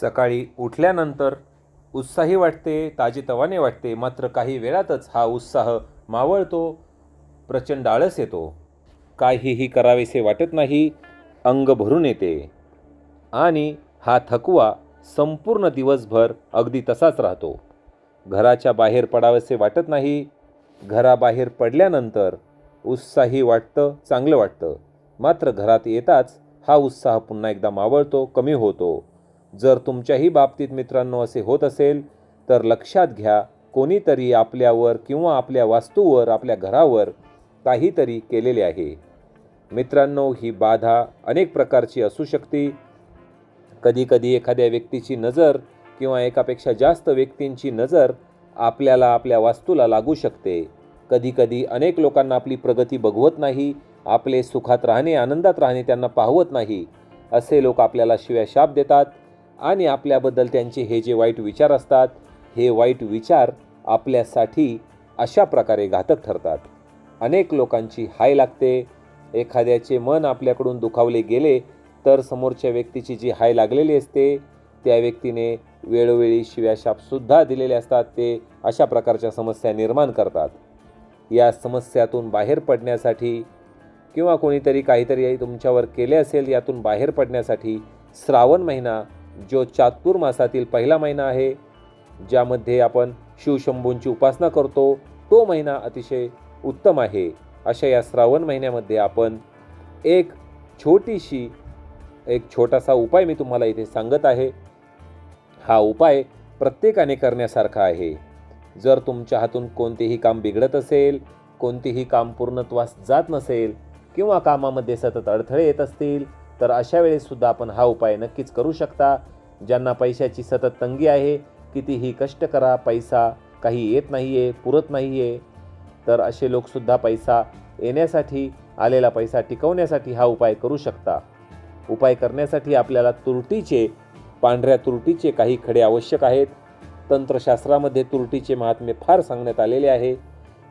सकाळी उठल्यानंतर उत्साही वाटते ताजेतवाने वाटते मात्र काही वेळातच हा उत्साह मावळतो प्रचंड आळस येतो. काहीही करावेसे वाटत नाही अंग भरून येते. आणि हा थकवा संपूर्ण दिवसभर अगदी तसाच राहतो. घराच्या बाहेर पडावेसे वाटत नाही घराबाहेर पडल्यानंतर उत्साही वाटतं चांगलं वाटतं. मात्र घरात येताच हा उत्साह पुन्हा एकदा मावळतो कमी होतो. जर तुमच्याही बाबतीत मित्रांनो असे होत असेल तर लक्षात घ्या कोणीतरी आपल्यावर किंवा आपल्या वास्तूवर आपल्या घरावर काहीतरी केलेले आहे. मित्रांनो ही बाधा अनेक प्रकारची असू शकते. कधीकधी एखाद्या व्यक्तीची नजर किंवा एकापेक्षा जास्त व्यक्तींची नजर आपल्याला आपल्या वास्तूला लागू शकते. कधीकधी अनेक लोकांना आपली प्रगती बघवत नाही आपले सुखात राहणे आनंदात राहणे त्यांना पाहवत नाही असे लोक आपल्याला शिव्या शाप देतात. आणि आपल्याबद्दल त्यांचे हे जे वाईट विचार असतात हे वाईट विचार आपल्यासाठी अशा प्रकारे घातक ठरतात. अनेक लोकांची हाय लागते. एखाद्याचे मन आपल्याकडून दुखावले गेले तर समोरच्या व्यक्तीची जी हाय लागलेली असते त्या व्यक्तीने वेळोवेळी शिव्याशापसुद्धा दिलेले असतात. ते अशा प्रकारच्या समस्या निर्माण करतात. या समस्यातून बाहेर पडण्यासाठी किंवा कोणीतरी काहीतरी तुमच्यावर केले असेल यातून बाहेर पडण्यासाठी श्रावण महिना जो चातुर्मासातील पहिला महिना आहे ज्यामध्ये आपण शिवशंभूंची उपासना करतो तो महिना अतिशय उत्तम आहे. अशा या श्रावण महिन्यामध्ये आपण एक छोटीशी एक छोटासा उपाय मी तुम्हाला इथे सांगत आहे. हा उपाय प्रत्येकाने करण्यासारखा आहे. जर तुमच्या हातून कोणतेही काम बिघडत असेल कोणतेही काम पूर्णत्वास जात नसेल किंवा कामामध्ये सतत अडथळे येत असतील तर अशा वेळेससुद्धा आपण हा उपाय नक्कीच करू शकता. ज्यांना पैशाची सतत तंगी आहे कितीही कष्ट करा पैसा काही येत नाही आहे पुरत नाही आहे तर असे लोकसुद्धा पैसा येण्यासाठी आलेला पैसा टिकवण्यासाठी हा उपाय करू शकता. उपाय करण्यासाठी आपल्याला तुरटीचे पांढऱ्या तुरटीचे काही खडे आवश्यक आहेत. तंत्रशास्त्रामध्ये तुरटीचे महात्म्य फार सांगण्यात आलेले आहे.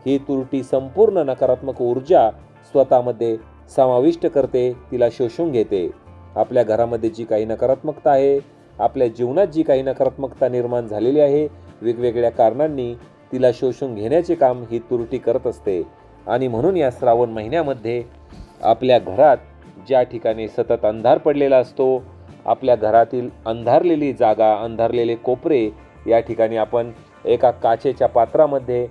ही तुरटी संपूर्ण नकारात्मक ऊर्जा स्वतःमध्ये समाविष्ट करते तिला शोषून घेते. आपल्या घरामध्ये जी काही नकारात्मकता आहे आपल्या जीवनात जी काही नकारात्मकता निर्माण झालेली आहे वेगवेगळ्या कारणांनी तिला शोषून घेण्याचे काम ही तुरटी करत असते. आणि म्हणून या श्रावण महिन्यामध्ये आपल्या घरात ज्या ठिकाणी सतत अंधार पडलेला असतो आपल्या घरातील अंधारलेली जागा अंधारलेले कोपरे या ठिकाणी आपण एका काचेच्या पात्रामध्ये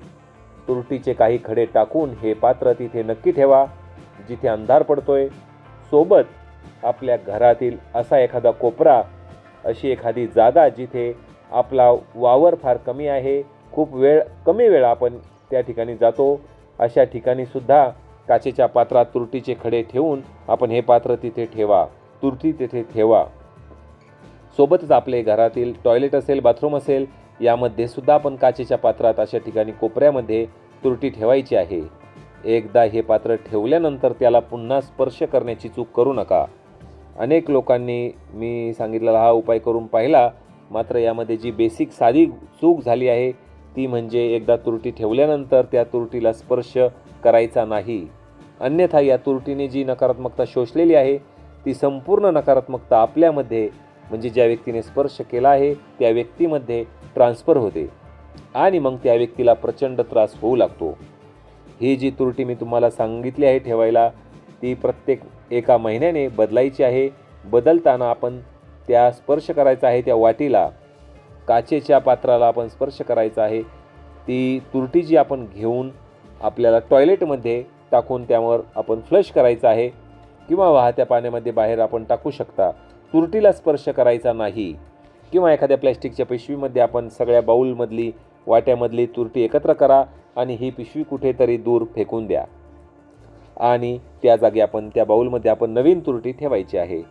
तुरटीचे काही खडे टाकून हे पात्र तिथे नक्की ठेवा. जिथे अंधार पडतोय सोबत आपल्या घरातील असा एखादा कोपरा अशी एखादी जागा जिथे आपला वावर फार कमी आहे खूप वेळ कमी वेळ आपण त्या ठिकाणी जातो अशा ठिकाणीसुद्धा काचेच्या पात्रात तुरटीचे खडे ठेवून आपण हे पात्र तिथे ठेवा तुरटी तिथे ठेवा. सोबतच आपले घरातील टॉयलेट असेल बाथरूम असेल यामध्ये सुद्धा आपण काचेच्या पात्रात अशा ठिकाणी कोपऱ्यामध्ये तुरटी ठेवायची आहे. एकदा हे पात्र ठेवल्यानंतर त्याला पुन्हा स्पर्श करण्याची चूक करू नका. अनेक लोकांनी मी सांगितलेला हा उपाय करून पाहिला. मात्र यामध्ये जी बेसिक साधी चूक झाली आहे ती म्हणजे एकदा तुरटी ठेवल्यानंतर त्या तुरटीला स्पर्श करायचा नाही. अन्यथा या तुरटीने जी नकारात्मकता शोषलेली आहे ती संपूर्ण नकारात्मकता आपल्यामध्ये म्हणजे ज्या व्यक्तीने स्पर्श केला आहे त्या व्यक्तीमध्ये ट्रान्सफर होते आणि मग त्या व्यक्तीला प्रचंड त्रास होऊ लागतो. ही जी तुरटी मी तुम्हाला सांगितली आहे ठेवायला ती प्रत्येक एका महिन्याने बदलायची आहे. बदलताना आपण त्या स्पर्श करायचा आहे त्या वाटीला काचेच्या पात्राला आपण स्पर्श करायचा आहे. ती तुरटी जी आपण घेऊन आपल्याला टॉयलेटमध्ये टाकून त्यावर आपण फ्लश करायचं आहे किंवा वाहत्या पाण्यामध्ये बाहेर आपण टाकू शकता. तुरटीला स्पर्श करायचा नाही. किंवा एखाद्या प्लॅस्टिकच्या पिशवीमध्ये आपण सगळ्या बाऊलमधली वाट्यामधली तुरटी एकत्र करा. आणि ही पिशवी कुठेतरी दूर फेकून द्या. आणि त्या जागी आपण त्या बाऊलमध्ये आपण नवीन तुरटी ठेवायची आहे.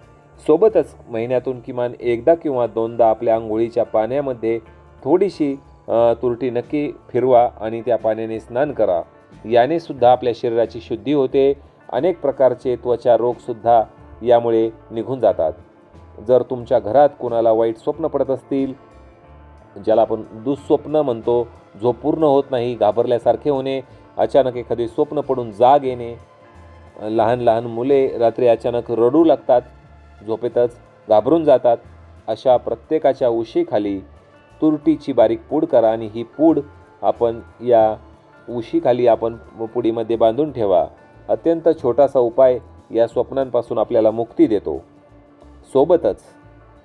सोबतच महिन्यातून किमान एकदा किंवा दोनदा आपल्या आंघोळीच्या पाण्यामध्ये थोडीशी तुरटी नक्की फिरवा आणि त्या पाण्याने स्नान करा. याने सुद्धा आपल्या शरीराची शुद्धी होते. अनेक प्रकारचे त्वचा रोगसुद्धा यामुळे निघून जातात. जर तुमच्या घरात कोणाला वाईट स्वप्न पडत असतील ज्याला आपण दुःस्वप्न म्हणतो झोप पूर्ण होत नाही घाबरल्यासारखे होणे अचानक एखादे स्वप्न पडून जाग येणे लहान लहान मुले रात्री अचानक रडू लागतात झोपेतच घाबरून जातात अशा प्रत्येकाच्या उशीखाली तुरटीची बारीक पूड करा आणि ही पूड आपण या उशीखाली आपण पुडीमध्ये बांधून ठेवा. अत्यंत छोटासा उपाय या स्वप्नांपासून आपल्याला मुक्ती देतो. सोबतच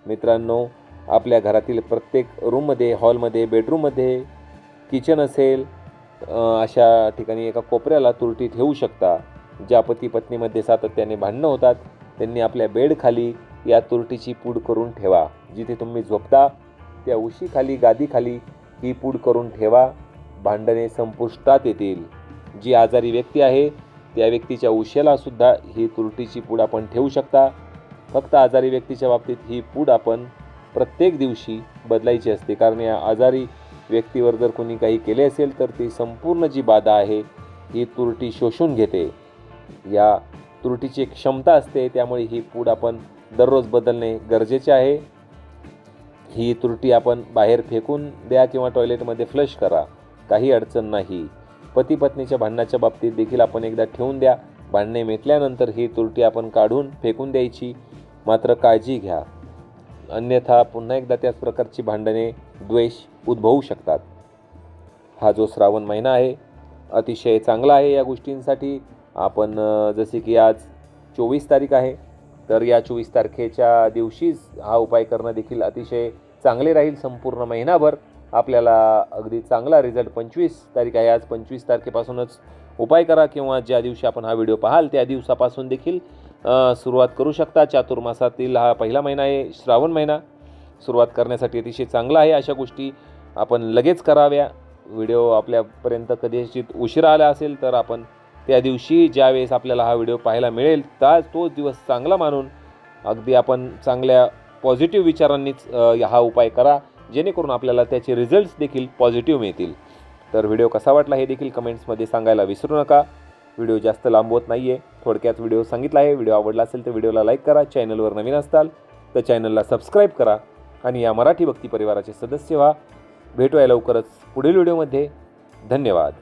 मित्रांनो आपल्या घरातील प्रत्येक रूममध्ये हॉलमध्ये बेडरूममध्ये किचन असेल अशा ठिकाणी एका कोपऱ्याला तुरटी ठेवू शकता ज्या पती पत्नीमध्ये सातत्याने भांडणं होतात. त्यांनी आपल्या बेडखाली या तुरटीची पूड करून ठेवा. जिथे तुम्ही झोपता त्या उशीखाली गादीखाली ही पूड करून ठेवा. भांडणे संपुष्टात येतील. जी आजारी व्यक्ती आहे त्या व्यक्तीच्या उशेलासुद्धा ही तुरटीची पूड आपण ठेवू शकता. फक्त आजारी व्यक्तीच्या बाबतीत ही पूड आपण प्रत्येक दिवशी बदलायची असते. कारण या आजारी व्यक्तीवर जर कोणी काही केले असेल तर ती संपूर्ण जी बाधा आहे ही तुरटी शोषून घेते. या तुरटीची एक क्षमता असते त्यामुळे ही पूड आपण दररोज बदलणे गरजेचे आहे. ही तुरटी आपण बाहेर फेकून द्या किंवा टॉयलेटमध्ये फ्लश करा. काही अडचण नाही. पती पत्नीच्या भांडणाच्या बाबतीत देखील आपण एकदा ठेवून द्या. भांडणे मिटल्यानंतर ही तुरटी आपण काढून फेकून द्यायची. मात्र काळजी घ्या. अन्यथा पुन्हा एकदा त्याच प्रकारची भांडणे द्वेष उद्भवू शकतात. हा जो श्रावण महिना आहे अतिशय चांगला आहे या गोष्टींसाठी. आपण जसे की आज चोवीस तारीख आहे तर या चोवीस तारखेच्या दिवशीच हा उपाय करणं देखील अतिशय चांगले राहील संपूर्ण महिनाभर. आपल्याला अगदी चांगला रिझल्ट पंचवीस तारीख आहे. आज पंचवीस तारखेपासूनच उपाय करा किंवा ज्या दिवशी आपण हा व्हिडिओ पाहाल त्या दिवसापासून देखील सुरुवात करू शकता. चातुर्मासातील हा पहिला महिना आहे. श्रावण महिना. सुरुवात करण्यासाठी अतिशय चांगला आहे अशा गोष्टी आपण लगेच कराव्या. व्हिडिओ आपल्यापर्यंत कदाचित उशिरा आला असेल तर आपण त्या दिवशी ज्यावेळेस आपल्याला हा व्हिडिओ पाहायला मिळेल त्या तोच दिवस चांगला मानून अगदी आपण चांगल्या पॉझिटिव्ह विचारांनीच हा उपाय करा. जेणेकरून आपल्याला त्याचे रिझल्ट्स देखील पॉझिटिव्ह मिळतील. तर व्हिडिओ कसा वाटला हे देखील कमेंट्समध्ये सांगायला विसरू नका. व्हिडिओ जास्त लांबवत नाही आहे थोडक्यात व्हिडिओ सांगितला आहे. व्हिडिओ आवडला असेल तर व्हिडिओला लाईक करा. चॅनलवर नवीन असताल तर चॅनलला सबस्क्राईब करा आणि या मराठी भक्ती परिवाराचे सदस्य व्हा. भेटूया लवकरच पुढील व्हिडिओमध्ये. धन्यवाद.